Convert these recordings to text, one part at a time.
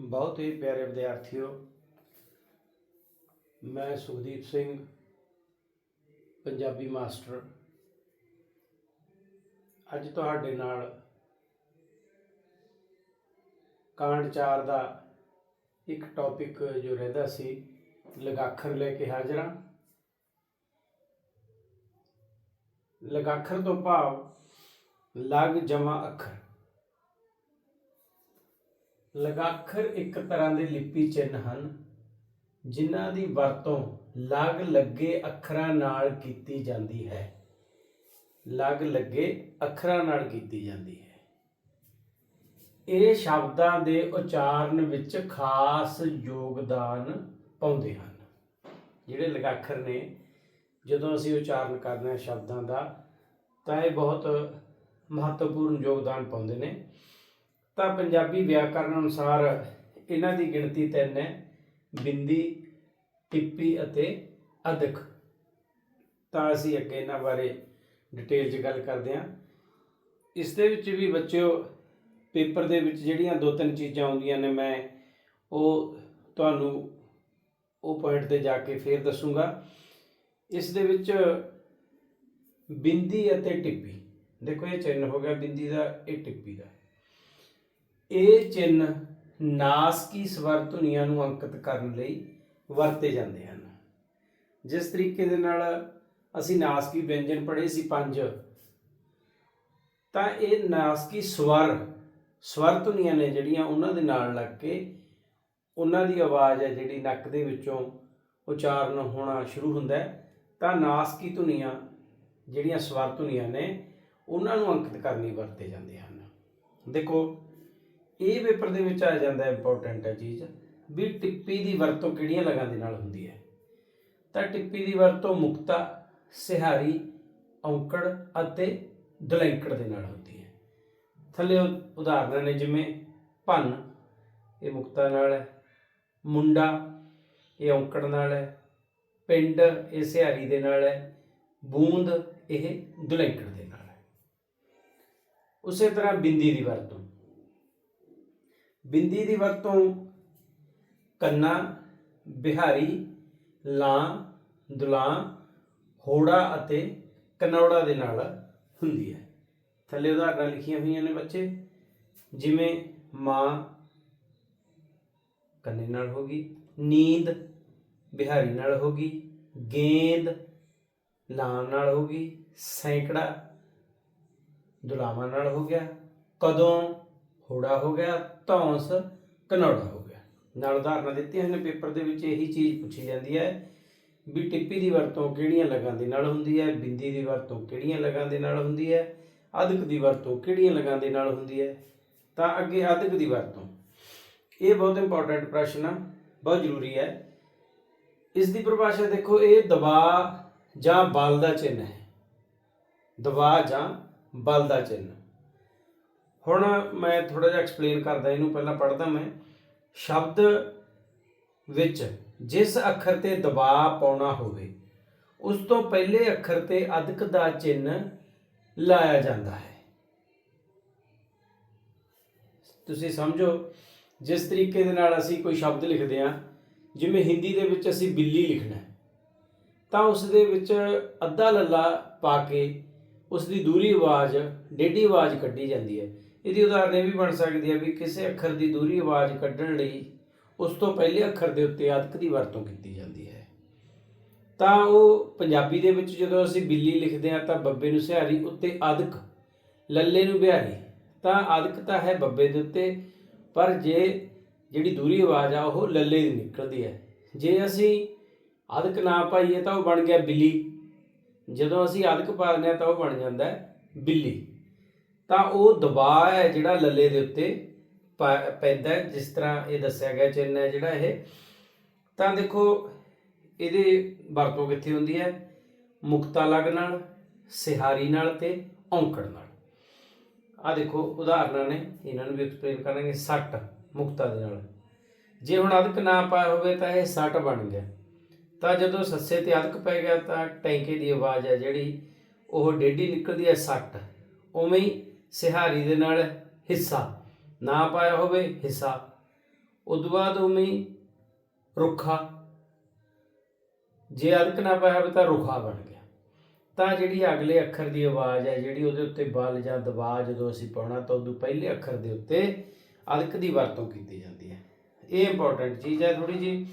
ਬਹੁਤ ਹੀ ਪਿਆਰੇ ਵਿਦਿਆਰਥੀਓ, ਮੈਂ ਸੁਖਦੀਪ ਸਿੰਘ, ਪੰਜਾਬੀ ਮਾਸਟਰ। ਅੱਜ ਤੁਹਾਡੇ ਨਾਲ ਕਾਂਡ 4 ਦਾ ਇੱਕ ਟੌਪਿਕ ਜੋ ਰਹਿੰਦਾ ਸੀ, ਲਗਾਖਰ ਲੈ ਕੇ ਹਾਜ਼ਰਾਂ ਲਗਾਖਰ ਤੋਂ ਭਾਵ ਲਗ ਜਮਾ ਅੱਖਰ। ਲਗਾਖਰ ਇੱਕ ਤਰ੍ਹਾਂ ਦੇ ਲਿਪੀ ਚਿੰਨ੍ਹ ਹਨ, ਜਿਨ੍ਹਾਂ ਦੀ ਵਰਤੋਂ ਲਗ ਲੱਗੇ ਅੱਖਰਾਂ ਨਾਲ ਕੀਤੀ ਜਾਂਦੀ ਹੈ। ਲਗ ਲੱਗੇ ਅੱਖਰਾਂ ਨਾਲ ਕੀਤੀ ਜਾਂਦੀ ਹੈ। ਇਹ ਸ਼ਬਦਾਂ ਦੇ ਉਚਾਰਨ ਵਿੱਚ ਖਾਸ ਯੋਗਦਾਨ ਪਾਉਂਦੇ ਹਨ। ਜਿਹੜੇ ਲਗਾਖਰ ਨੇ, ਜਦੋਂ ਅਸੀਂ ਉਚਾਰਨ ਕਰਦੇ ਹਾਂ ਸ਼ਬਦਾਂ ਦਾ, ਤਾਂ ਇਹ ਬਹੁਤ ਮਹੱਤਵਪੂਰਨ ਯੋਗਦਾਨ ਪਾਉਂਦੇ ਨੇ। ਤਾਂ ਪੰਜਾਬੀ ਵਿਆਕਰਨ ਅਨੁਸਾਰ ਇਹਨਾਂ ਦੀ ਗਿਣਤੀ ਤਿੰਨ ਹੈ, ਬਿੰਦੀ, ਟਿੱਪੀ ਅਤੇ ਅਧਿਕ। ਤਾਂ ਅਸੀਂ ਅੱਗੇ ਇਹਨਾਂ ਬਾਰੇ ਡਿਟੇਲ 'ਚ ਗੱਲ ਕਰਦੇ ਹਾਂ। ਇਸ ਦੇ ਵਿੱਚ ਵੀ ਬੱਚਿਓ, ਪੇਪਰ ਦੇ ਵਿੱਚ ਜਿਹੜੀਆਂ ਦੋ ਤਿੰਨ ਚੀਜ਼ਾਂ ਆਉਂਦੀਆਂ ਨੇ, ਮੈਂ ਉਹ ਤੁਹਾਨੂੰ ਉਹ ਪੁਆਇੰਟ ਤੇ ਜਾ ਕੇ ਫੇਰ ਦੱਸੂਗਾ। ਇਸ ਦੇ ਵਿੱਚ ਬਿੰਦੀ ਅਤੇ ਟਿੱਪੀ। ਦੇਖੋ, ਇਹ ਚਿੰਨ ਹੋ ਗਿਆ, ਬਿੰਦੀ ਦਾ, ਇਹ ਟਿੱਪੀ ਦਾ। ਇਹ ਚਿੰਨ ਨਾਸਕੀ ਸਵਰ ਧੁਨੀਆਂ ਨੂੰ ਅੰਕਿਤ ਕਰਨ ਲਈ ਵਰਤੇ ਜਾਂਦੇ ਹਨ। ਜਿਸ ਤਰੀਕੇ ਦੇ ਨਾਲ ਅਸੀਂ ਨਾਸਕੀ ਵਿਅੰਜਨ ਪੜ੍ਹੇ ਸੀ ਪੰਜ, ਤਾਂ ਇਹ ਨਾਸਕੀ ਸਵਰ ਸਵਰ ਧੁਨੀਆਂ ਨੇ ਜਿਹੜੀਆਂ ਉਹਨਾਂ ਦੇ ਨਾਲ ਲੱਗ ਕੇ ਉਹਨਾਂ ਦੀ ਆਵਾਜ਼ ਹੈ ਜਿਹੜੀ ਨੱਕ ਦੇ ਵਿੱਚੋਂ ਉਚਾਰਨ ਹੋਣਾ ਸ਼ੁਰੂ ਹੁੰਦਾ ਹੈ, ਤਾਂ ਨਾਸਕੀ ਧੁਨੀਆਂ ਜਿਹੜੀਆਂ ਸਵਰ ਧੁਨੀਆਂ ਨੇ ਉਹਨਾਂ ਨੂੰ ਅੰਕਿਤ ਕਰਨ ਲਈ ਵਰਤੇ ਜਾਂਦੇ ਹਨ। ਦੇਖੋ ਇਹ ਪੇਪਰ ਦੇ ਵਿੱਚ ਆ ਜਾਂਦਾ ਇੰਪੋਰਟੈਂਟ ਹੈ ਚੀਜ਼, ਵੀ ਟਿੱਪੀ ਦੀ ਵਰਤੋਂ ਕਿਹੜੀਆਂ ਲਗਾਂ ਦੇ ਨਾਲ ਹੁੰਦੀ ਹੈ। ਤਾਂ ਟਿੱਪੀ ਦੀ ਵਰਤੋਂ ਮੁਕਤਾ, ਸਿਹਾਰੀ, ਔਂਕੜ ਅਤੇ ਦਲੈਂਕੜ ਦੇ ਨਾਲ ਹੁੰਦੀ ਹੈ। ਥੱਲੇ ਉ- ਉਦਾਹਰਨਾਂ ਨੇ ਜਿਵੇਂ ਭੰਨ, ਇਹ ਮੁਕਤਾ ਨਾਲ ਹੈ। ਮੁੰਡਾ, ਇਹ ਔਂਕੜ ਨਾਲ ਹੈ। ਪਿੰਡ, ਇਹ ਸਿਹਾਰੀ ਦੇ ਨਾਲ ਹੈ। ਬੂੰਦ, ਇਹ ਦੁਲੈਂਕੜ ਦੇ ਨਾਲ ਹੈ। ਉਸੇ ਤਰ੍ਹਾਂ ਬਿੰਦੀ ਦੀ ਵਰਤੋਂ। ਬਿੰਦੀ ਦੀ ਵਰਤੋਂ ਕੰਨਾ, ਬਿਹਾਰੀ, ਲਾਂ, ਦੁਲਾਂ, ਹੋੜਾ ਅਤੇ ਕਨੌੜਾ ਦੇ ਨਾਲ ਹੁੰਦੀ ਹੈ। ਥੱਲੇ ਉਦਾਹਰਨਾਂ ਲਿਖੀਆਂ ਹੋਈਆਂ ਨੇ ਬੱਚੇ, ਜਿਵੇਂ ਮਾਂ ਕੰਨੇ ਨਾਲ ਹੋ ਗਈ, ਨੀਂਦ ਬਿਹਾਰੀ ਨਾਲ ਹੋ ਗਈ, ਗੇਂਦ ਲਾਂ ਨਾਲ ਹੋ ਗਈ, ਸੈਂਕੜਾ ਦੁਲਾਵਾਂ ਨਾਲ ਹੋ ਗਿਆ, ਕਦੋਂ ਹੋੜਾ ਹੋ ਗਿਆ ਧੌਂਸ ਕਨੌੜਾ ਹੋ ਗਿਆ। ਨਾਲ ਉਦਾਹਰਨਾਂ ਦਿੱਤੀਆਂ ਹਨ, ਪੇਪਰ ਦੇ ਵਿੱਚ ਇਹੀ ਚੀਜ਼ ਪੁੱਛੀ ਜਾਂਦੀ ਹੈ ਵੀ ਟਿੱਪੀ ਦੀ ਵਰਤੋਂ ਕਿਹੜੀਆਂ ਲਗਾਂ ਦੇ ਨਾਲ ਹੁੰਦੀ ਹੈ, ਬਿੰਦੀ ਦੀ ਵਰਤੋਂ ਕਿਹੜੀਆਂ ਲਗਾਂ ਦੇ ਨਾਲ ਹੁੰਦੀ ਹੈ ਅਧਿਕ ਦੀ ਵਰਤੋਂ ਕਿਹੜੀਆਂ ਲਗਾਂ ਦੇ ਨਾਲ ਹੁੰਦੀ ਹੈ। ਤਾਂ ਅੱਗੇ ਅਧਿਕ ਦੀ ਵਰਤੋਂ। ਇਹ ਬਹੁਤ ਇੰਪੋਰਟੈਂਟ ਪ੍ਰਸ਼ਨ ਆ, ਬਹੁਤ ਜ਼ਰੂਰੀ ਹੈ। ਇਸ ਦੀ ਪਰਿਭਾਸ਼ਾ ਦੇਖੋ, ਇਹ ਦਬਾਅ ਜਾਂ ਬਲ ਦਾ ਚਿੰਨ੍ਹ ਹੈ। ਦਬਾਅ ਜਾਂ ਬਲ ਦਾ ਚਿੰਨ੍ਹ। ਹੁਣ ਮੈਂ ਥੋੜਾ ਜਿਹਾ ਐਕਸਪਲੇਨ ਕਰਦਾ, ਇਹਨੂੰ ਪਹਿਲਾਂ ਪੜ੍ਹਦਾ ਮੈਂ। ਸ਼ਬਦ ਵਿੱਚ ਜਿਸ ਅੱਖਰ ਤੇ ਦਬਾਅ ਪਾਉਣਾ ਹੋਵੇ, ਉਸ ਤੋਂ ਪਹਿਲੇ ਅੱਖਰ ਤੇ ਅਦਕ ਦਾ ਚਿੰਨ੍ਹ ਲਾਇਆ ਜਾਂਦਾ ਹੈ। ਤੁਸੀਂ ਸਮਝੋ, ਜਿਸ ਤਰੀਕੇ ਦੇ ਨਾਲ ਅਸੀਂ ਕੋਈ ਸ਼ਬਦ ਲਿਖਦੇ ਹਾਂ, ਜਿਵੇਂ ਹਿੰਦੀ ਦੇ ਵਿੱਚ ਅਸੀਂ ਬਿੱਲੀ ਲਿਖਣਾ ਤਾਂ ਉਸ ਦੇ ਵਿੱਚ ਅੱਧਾ ਲੱਲਾ ਪਾ ਕੇ ਉਸ ਦੀ ਦੂਰੀ ਆਵਾਜ਼, ਡੇਢੀ ਆਵਾਜ਼ ਕੱਢੀ ਜਾਂਦੀ ਹੈ। ਇਹਦੀ ਉਦਾਹਰਨ ਇਹ ਵੀ ਬਣ ਸਕਦੀ ਹੈ ਵੀ ਕਿਸੇ ਅੱਖਰ ਦੀ ਦੂਰੀ ਆਵਾਜ਼ ਕੱਢਣ ਲਈ ਉਸ ਤੋਂ ਪਹਿਲੇ ਅੱਖਰ ਦੇ ਉੱਤੇ ਅਦਕ ਦੀ ਵਰਤੋਂ ਕੀਤੀ ਜਾਂਦੀ ਹੈ। ਤਾਂ ਉਹ ਪੰਜਾਬੀ ਦੇ ਵਿੱਚ ਜਦੋਂ ਅਸੀਂ ਬਿੱਲੀ ਲਿਖਦੇ ਹਾਂ ਤਾਂ ਬੱਬੇ ਨੂੰ ਸਿਹਾਰੀ ਉੱਤੇ ਅਦਕ ਲੱਲੇ ਨੂੰ ਬਿਹਾਰੀ, ਤਾਂ ਅਦਕ ਤਾਂ ਹੈ ਬੱਬੇ ਦੇ ਉੱਤੇ, ਪਰ ਜੇ ਜਿਹੜੀ ਦੂਰੀ ਆਵਾਜ਼ ਆ ਉਹ ਲੱਲੇ ਦੀ ਨਿਕਲਦੀ ਹੈ। ਜੇ ਅਸੀਂ ਅਦਕ ਨਾ ਪਾਈਏ ਤਾਂ ਉਹ ਬਣ ਗਿਆ ਬਿੱਲੀ। ਜਦੋਂ ਅਸੀਂ ਅਦਕ ਪਾ ਦਿੰਦੇ ਹਾਂ ਤਾਂ ਉਹ ਬਣ ਜਾਂਦਾ ਬਿੱਲੀ। ਤਾਂ ਉਹ ਦਬਾਅ ਹੈ ਜਿਹੜਾ ਲੱਲੇ ਦੇ ਉੱਤੇ ਪਾ- ਪੈਂਦਾ ਜਿਸ ਤਰ੍ਹਾਂ ਇਹ ਦੱਸਿਆ ਗਿਆ ਚਿੰਨ੍ਹ ਹੈ ਜਿਹੜਾ ਇਹ। ਤਾਂ ਦੇਖੋ, ਇਹਦੇ ਵਰਤੋਂ ਕਿੱਥੇ ਹੁੰਦੀ ਹੈ? ਮੁਕਤਾ ਲਗ ਨਾਲ, ਸਿਹਾਰੀ ਨਾਲ ਤੇ ਔਂਕੜ ਨਾਲ। ਆ ਦੇਖੋ, ਉਦਾਹਰਨਾਂ ਨੇ, ਇਹਨਾਂ ਨੂੰ ਵੀ ਐਕਸਪਲੇਨ ਕਰਾਂਗੇ, ਸੱਟ ਮੁਕਤਾ ਦੇ ਨਾਲ। ਜੇ ਹੁਣ ਅਦਕ ਨਾ ਪਾਇਆ ਹੋਵੇ ਤਾਂ ਇਹ ਸੱਟ ਬਣ ਗਿਆ। ਤਾਂ ਜਦੋਂ ਸੱਸੇ ਤੇ ਅਦਕ ਪੈ ਗਿਆ ਤਾਂ ਟੈਂਕੇ ਦੀ ਆਵਾਜ਼ ਹੈ ਜਿਹੜੀ, ਉਹ ਡੇਢੀ ਨਿਕਲਦੀ ਹੈ ਸੱਟ। ਉਵੇਂ ਹੀ ਸਿਹਾਰੀ ਦੇ ਨਾਲ ਹਿੱਸਾ, ਨਾ ਪਾਇਆ ਹੋਵੇ ਹਿੱਸਾ। ਉਦੋਂ ਬਾਅਦ ਉਵੇਂ ਰੁੱਖਾ। ਜੇ ਅਦਕ ਨਾ ਪਾਇਆ ਹੋਵੇ ਤਾਂ ਰੁੱਖਾ ਬਣ ਗਿਆ। ਤਾਂ ਜਿਹੜੀ ਅਗਲੇ ਅੱਖਰ ਦੀ ਆਵਾਜ਼ ਹੈ, ਜਿਹੜੀ ਉਹਦੇ ਉੱਤੇ ਬਲ ਜਾਂ ਦਬਾਅ ਜਦੋਂ ਅਸੀਂ ਪਾਉਣਾ, ਤਾਂ ਉਦੋਂ ਪਹਿਲੇ ਅੱਖਰ ਦੇ ਉੱਤੇ ਅਦਕ ਦੀ ਵਰਤੋਂ ਕੀਤੀ ਜਾਂਦੀ ਹੈ। ਇਹ ਇੰਪੋਰਟੈਂਟ ਚੀਜ਼ ਹੈ ਥੋੜੀ ਜੀ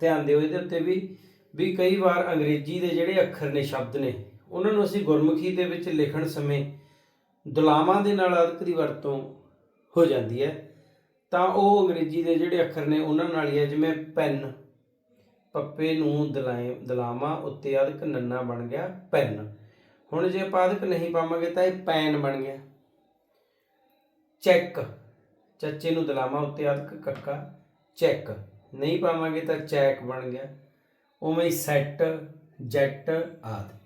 ਧਿਆਨ ਦਿਓ ਇਹਦੇ ਉੱਤੇ ਵੀ ਵੀ ਕਈ ਵਾਰ ਅੰਗਰੇਜ਼ੀ ਦੇ ਜਿਹੜੇ ਅੱਖਰ ਨੇ, ਸ਼ਬਦ ਨੇ, ਉਹਨਾਂ ਨੂੰ ਅਸੀਂ ਗੁਰਮੁਖੀ ਦੇ ਵਿੱਚ ਲਿਖਣ ਸਮੇਂ ਦੁਲਾਵਾਂ ਦੇ ਨਾਲ ਅਦਕ ਦੀ ਵਰਤੋਂ ਹੋ ਜਾਂਦੀ ਹੈ। ਤਾਂ ਉਹ ਅੰਗਰੇਜ਼ੀ ਦੇ ਜਿਹੜੇ ਅੱਖਰ ਨੇ, ਉਹਨਾਂ ਨਾਲ ਹੀ ਹੈ, ਜਿਵੇਂ ਪੈਨ। ਪੱਪੇ ਨੂੰ ਦਲਾਏ, ਦਲਾਵਾਂ ਉੱਤੇ ਅਦਕ ਨੰਨਾ ਬਣ ਗਿਆ, ਪੈਨ। ਹੁਣ ਜੇ ਆਪਾਂ ਅਦਕ ਨਹੀਂ ਪਾਵਾਂਗੇ ਤਾਂ ਇਹ ਪੈਨ ਬਣ ਗਿਆ। ਚੈੱਕ। ਚੱਚੇ ਨੂੰ ਦਲਾਵਾਂ ਉੱਤੇ ਅਦਕ ਕੱਕਾ। ਚੈੱਕ। ਨਹੀਂ ਪਾਵਾਂਗੇ ਤਾਂ ਚੈਕ ਬਣ ਗਿਆ। ਉਵੇਂ ਹੀ ਸੈੱਟ, ਜੈਟ ਆਦਿ।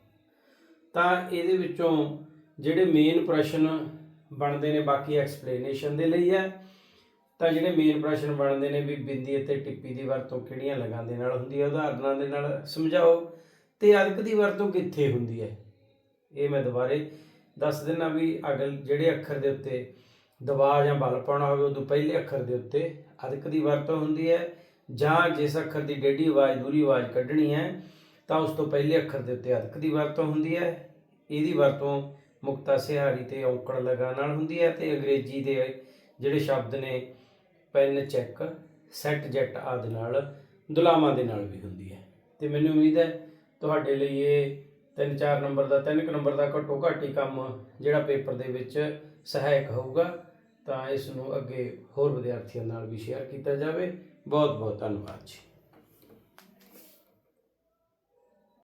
ਤਾਂ ਇਹਦੇ ਵਿੱਚੋਂ ਜਿਹੜੇ ਮੇਨ ਪ੍ਰਸ਼ਨ ਬਣਦੇ ਨੇ, ਬਾਕੀ ਐਕਸਪਲੇਨੇਸ਼ਨ ਦੇ ਲਈ ਹੈ। ਤਾਂ ਜਿਹੜੇ ਮੇਨ ਪ੍ਰਸ਼ਨ ਬਣਦੇ ਨੇ ਵੀ ਬਿੰਦੀ ਅਤੇ ਟਿੱਪੀ ਦੀ ਵਰਤੋਂ ਕਿਹੜੀਆਂ ਲਗਾਂ ਦੇ ਨਾਲ ਹੁੰਦੀ ਹੈ, ਉਦਾਹਰਨਾਂ ਦੇ ਨਾਲ ਸਮਝਾਓ। ਤੇ ਅਦਕ ਦੀ ਵਰਤੋਂ ਕਿੱਥੇ ਹੁੰਦੀ ਹੈ? ਇਹ ਮੈਂ ਦੁਬਾਰੇ ਦੱਸ ਦਿੰਨਾ ਵੀ ਅਗਲ ਜਿਹੜੇ ਅੱਖਰ ਦੇ ਉੱਤੇ ਦਬਾਅ ਜਾਂ ਬਲ ਪਾਉਣਾ ਹੋਵੇ, ਉਦੋਂ ਪਹਿਲੇ ਅੱਖਰ ਦੇ ਉੱਤੇ ਅਦਕ ਦੀ ਵਰਤੋਂ ਹੁੰਦੀ ਹੈ। ਜਾਂ ਜਿਸ ਅੱਖਰ ਦੀ ਡੇਢੀ ਆਵਾਜ਼, ਦੂਰੀ ਆਵਾਜ਼ ਕੱਢਣੀ ਹੈ, ਤਾਂ ਉਸ ਤੋਂ ਪਹਿਲੇ ਅੱਖਰ ਦੇ ਉੱਤੇ ਅਦਕ ਦੀ ਵਰਤੋਂ ਹੁੰਦੀ ਹੈ। ਇਹਦੀ ਵਰਤੋਂ ਮੁਕਤਾ ਸਿਹਾਰੀ ਤੇ ਔਂਕੜ ਲਗਾ ਨਾਲ ਹੁੰਦੀ ਹੈ ਤੇ ਅੰਗਰੇਜ਼ੀ ਦੇ ਜਿਹੜੇ ਸ਼ਬਦ ਨੇ, ਪੈਨ ਚੈੱਕ, ਸੈੱਟ ਜੈਟ ਆਦਿ ਨਾਲ ਦੁਲਾਵਾਂ ਦੇ ਨਾਲ ਵੀ ਹੁੰਦੀ ਹੈ। ਤੇ ਮੈਨੂੰ ਉਮੀਦ ਹੈ ਤੁਹਾਡੇ ਲਈ ਇਹ 3-4 ਨੰਬਰ ਦਾ 3 ਨੰਬਰ ਦਾ ਘੱਟੋ ਘੱਟ ਹੀ ਕੰਮ ਜਿਹੜਾ ਪੇਪਰ ਦੇ ਵਿੱਚ ਸਹਾਇਕ ਹੋਊਗਾ, ਤਾਂ ਇਸ ਨੂੰ ਅੱਗੇ ਹੋਰ ਵਿਦਿਆਰਥੀਆਂ ਨਾਲ ਵੀ ਸ਼ੇਅਰ ਕੀਤਾ ਜਾਵੇ। ਬਹੁਤ ਬਹੁਤ ਧੰਨਵਾਦ ਜੀ।